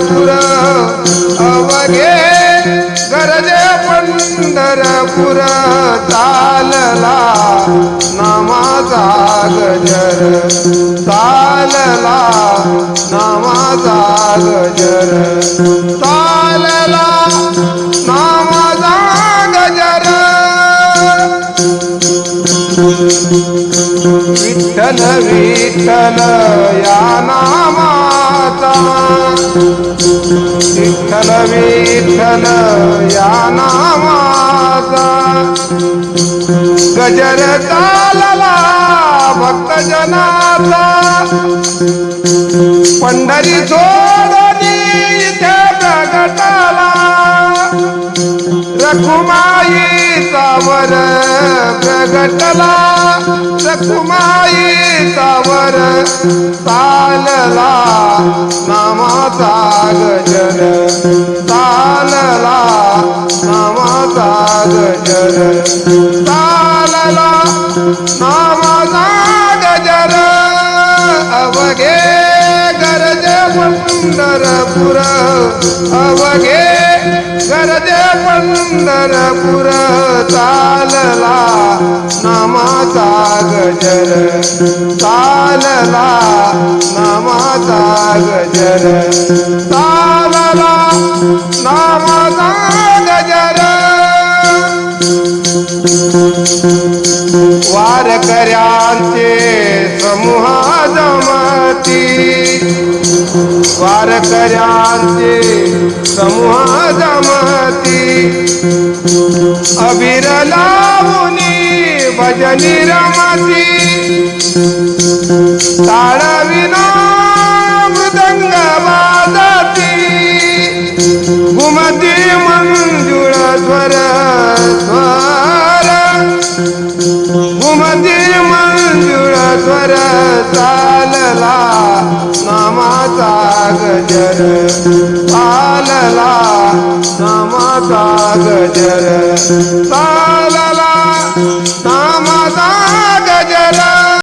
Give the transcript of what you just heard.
पंढरपूर अवघे गरजे पंढरपूर चालला. नामाचा गजर चालला. नामाचा गजर चालला. नामाचा गजर. विठ्ठल विठ्ठल या नामाचा विठ्ठल विठ्ठल या नामाचा गजर चालला भक्त जनाचा. पंढरी सोडली इथे प्रगटाला. रखुमाईचा वर प्रगटला. रखुमाईचा वर चालला. नामाचा गजर चालला नामाचा गजर चालला नामाचा गजर अवघे गरज पंढरपूर अवघे गरज पंढरपुर चालला नामाचा गजर. चालला नामाचा गजर. चालला नामाचा गजर. वारकऱ्यांचे समूह जमती. वारकऱ्यांचे समूह अभिर भजनी रमती। ताळविना मृदंग वाजती घुमती मंजुळ स्वर स्वर। घुमती मंजुळ स्वर चालला नामाचा गजर। चालला नामाचा गजर चाल नामाचा गजर